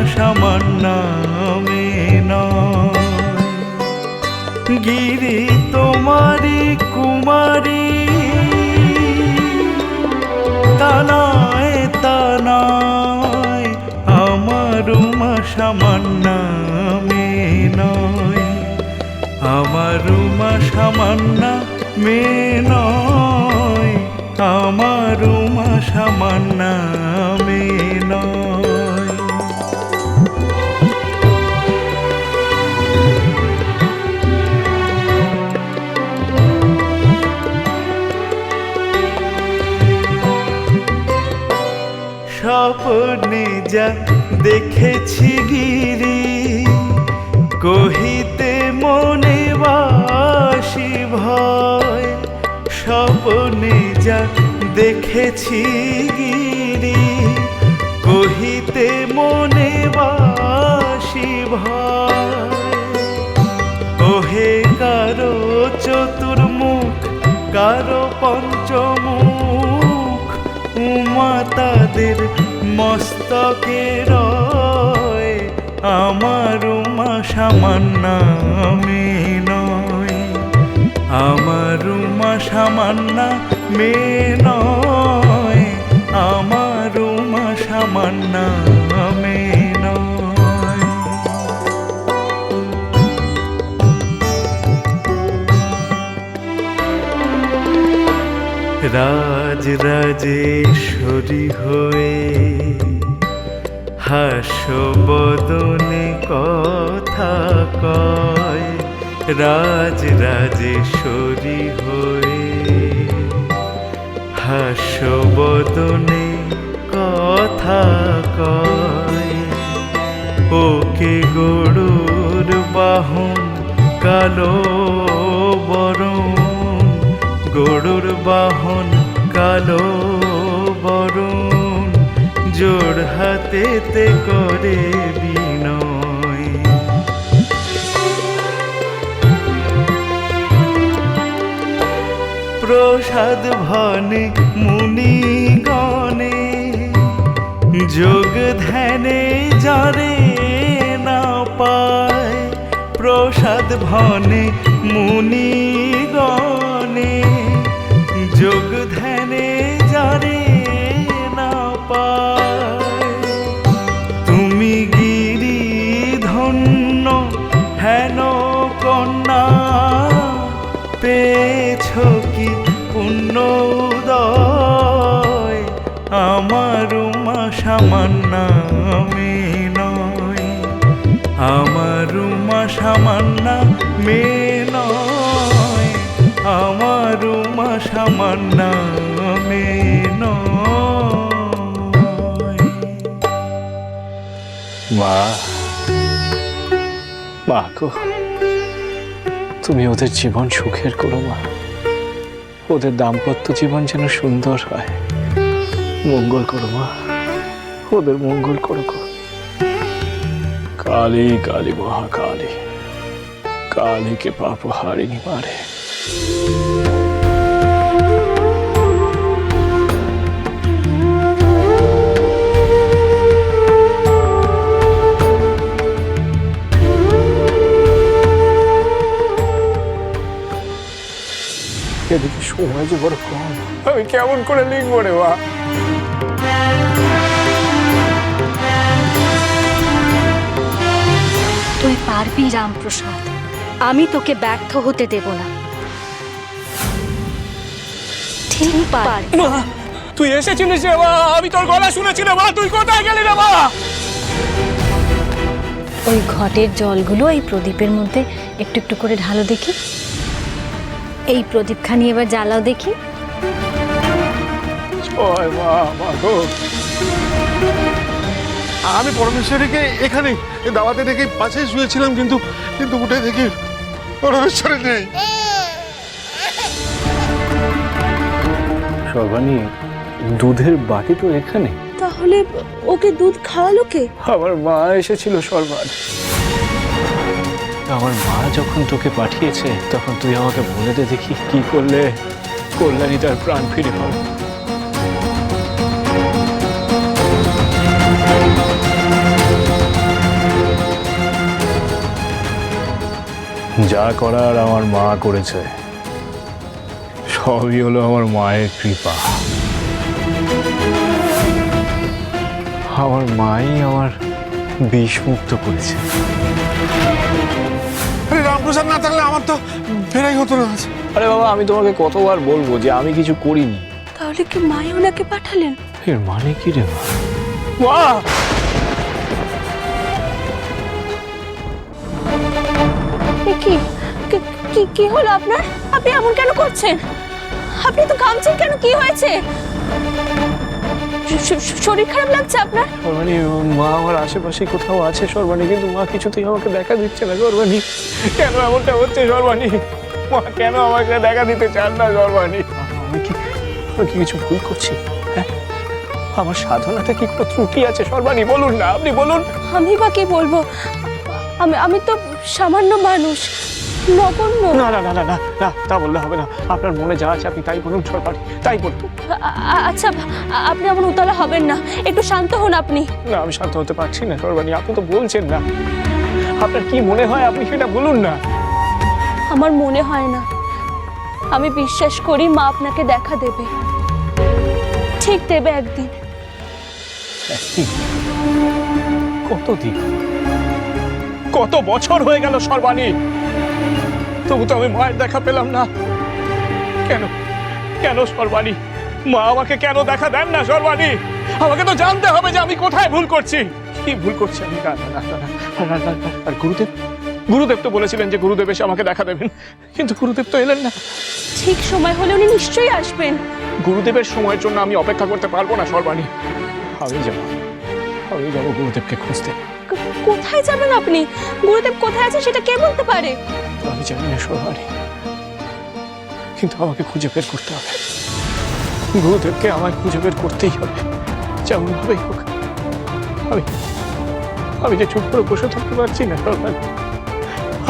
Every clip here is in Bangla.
মা সামান্নামে নয় গিরি তোমারি কুমারী, তানায় তানায় আমার মা সামান্য মে নয় আমার মা সামান্য মে নয় আমার মা সামান্য মে নয় স্বপ্নে যা দেখেছি গিরি, কহিতে মনে বাসি ভয়, স্বপ্নে যা দেখেছি গিরি, কহিতে মনে বাসি ভয়। ওহে কারও চতুর্মুখ, কারও পঞ্চমুখ উমা তাদের মস্তকে রয়, আমার উমা সামান্য মে নয়। আমার উমা সামান্য মে নয়, আমার উমা সামান্য মে নয়। রাজ রাজেশ্বরী হয়ে হাস্যবদনে কথা কয়। রাজ রাজেশ্বরী হয়ে হাস্যবদনে কথা কয়। ওকে গরুর বাহন কালো বরণ, গরুর বাহন কালো বরণ, জোর হাতেতে করে বিনয়। প্রসাদ ভনে মুনি গণে যোগ ধ্যানে যারে না পায়। প্রসাদ ভনে মুনি গণে যোগ ধ্যানে যারে না পায়। তুমি গিরি ধন্য হেন কন্যা, পেয়েছ কি পুণ্য উদয়? আমার মা সামান্য মে নয়। আমার মা সামান্য মে নয়। আমার মা সামান্য মে গো, তুমি ওদের জীবন সুখের করো মা। ওদের দাম্পত্য জীবন যেন সুন্দর হয়। মঙ্গল করো মা, ওদের মঙ্গল করো গো। কালী কালী, মহাকালী, কালীকে পাপ হারিনি মারে। এদিকে সময় যে বড় কম আমি কেমন করে লিখব রে মা? তুই পারবি রামপ্রসাদ। আমি তোকে ব্যর্থ হতে দেব না। ঠিক পার। মা তুই এসেছিলিস রে মা আমি তোর গলা শুনেছি রে মা তুই কোথায় গেলি রে মা? ওই ঘটের জলগুলো এই প্রদীপের মধ্যে একটু একটু করে ঢালো দেখি। এই প্রদীপখানি এবার জ্বালাও দেখি। আমি পরমেশ্বরীকে এখানে দাওয়াতে রেখে পাশে শুয়েছিলাম কিন্তু কিন্তু উঠে দেখি পরমেশ্বরী নেই। সর্বাণী দুধের বাটি তো এখানে। তাহলে ওকে দুধ খাওয়ালো কে? আমার মা এসেছিল সর্বাণ আমার মা যখন তোকে পাঠিয়েছে তখন তুই আমাকে বলে দে দেখি কি করলে কল্যাণী তার প্রাণ ফিরে পাবে। যা করার আমার মা করেছে। সবই হলো আমার মায়ের কৃপা। আমার মাই আমার বিষ মুক্ত করেছে। আরে রামপ্রসাদ না থাকলে আমার তো ফেরাই হতো না আজ। আরে বাবা আমি তোমাকে কতবার বলব যে আমি কিছু করিনি। তাহলে কি মাই ওনাকে পাঠালেন? এর মানে কি রে মা? মা! কি? কি- কি কি হলো আপনার? আপনি এমন কেন করছেন? আপনি তো ঘামছেন কেন? কি হয়েছে? শরীর খারাপ লাগছে আপনার? সর্বাণী মা আমার আশেপাশে কোথাও আছে সর্বাণী কিন্তু মা কিছুতেই আমাকে দেখা দিচ্ছে না সর্বাণী। কেন এমনটা হচ্ছে সর্বাণী? মা কেন আমাকে দেখা দিতে চান না সর্বাণী? আমি কি আমি কি কিছু ভুল করছি? হ্যাঁ? আমার সাধনাতে কি কোনো ত্রুটি আছে সর্বাণী? বলুন না আপনি বলুন। আমি বা কি বলব? আমি আমি তো সামান্য মানুষ। নগণ্য। না না না না না না তা বললে হবে না। আপনার মনে যা আছে আপনি তাই বলুন সর্বাণী তাই বলুন আচ্ছা আপনি এমন উতলা হবেন না। একটু শান্ত হন আপনি। না আমি শান্ত হতে পারছি না সর্বাণী আপনি তো বলছেন না। আপনার কি মনে হয় আপনি সেটা বলুন না? আমার মনে হয় না। আমি বিশ্বাস করি মা আপনাকে দেখা দেবে। ঠিক দেবে একদিন। একদিন? কতদিন? কত বছর হয়ে গেল সর্বাণী? তবু তো আমি মায়ের দেখা পেলাম না। কেন? কেন সর্বাণী? মা আমাকে কেন দেখা দেন না সর্বাণী? আমাকে তো জানতে হবে যে আমি কোথায় ভুল করছি। কি ভুল করছি আমি আর গুরুদেব? গুরুদেব তো বলেছিলেন যে গুরুদেব এসে আমাকে দেখা দেবেন। কিন্তু গুরুদেব তো এলেন না। ঠিক সময় হলে উনি নিশ্চয়ই আসবেন। গুরুদেবের সময়ের জন্য আমি অপেক্ষা করতে পারব না সর্বাণী। আমি যাব। আমি যাব গুরুদেবকে খুঁজতে। কোথায় যাবেন আপনি? গুরুদেব কোথায় আছে সেটা কে বলতে পারে? আমি জানি না সর্বাণী কিন্তু আমাকে খুঁজে বের করতে হবে। গুরুদেবকে আমায় খুঁজে বের করতেই হবে যেমন ভাবেই হোক। আমি আমি যে চুপ করে বসে থাকতে পারছি না সর্বাণী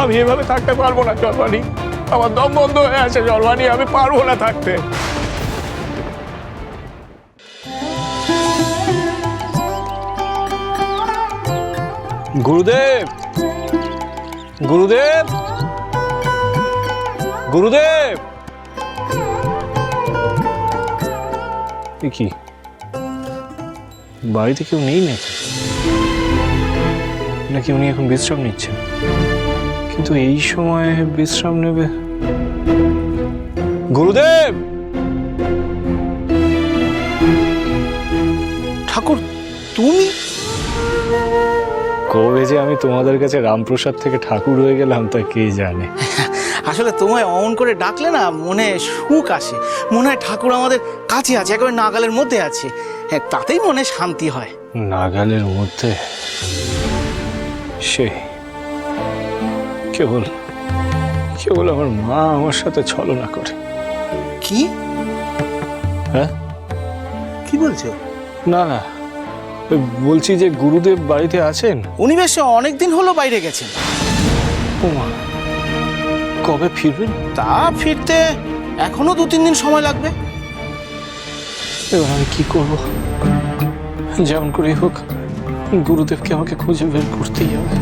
আমি এভাবে থাকতে পারব না সর্বাণী আমার দম বন্ধ হয়ে আছে সর্বাণী আমি পারব না থাকতে। গুরুদেব! গুরুদেব! গুরুদেব! কি? বাড়িতে কেউ নেই নাকি? নাকি উনি এখন বিশ্রাম নিচ্ছেন? কিন্তু এই সময় বিশ্রাম নেবে? গুরুদেব! ঠাকুর, তুমি? কবে যে আমি তোমাদের কাছে রামপ্রসাদ থেকে ঠাকুর হয়ে গেলাম তা কে জানে? আসলে তোমায় অমন করে ডাকলে না মনে সুখ আসে। মনে হয় ঠাকুর আমাদের কাছে আছে একেবারে নাগালের মধ্যে আছে। হ্যাঁ তাতেই মনে শান্তি হয়। নাগালের মধ্যে? সে কেবল কেবল আমার মা আমার সাথে ছলনা করে। কি? হ্যাঁ? কি বলছো? না না বলছি যে গুরুদেব বাড়িতে আছেন? উনি বেশ অনেক দিন হলো বাইরে গেছেন। মা কবে ফিরবেন তা ফিরতে এখনও দু তিন দিন সময় লাগবে। এবার আমি কি করব? যেমন করেই হোক গুরুদেবকে আমাকে খুঁজে বের করতেই হবে।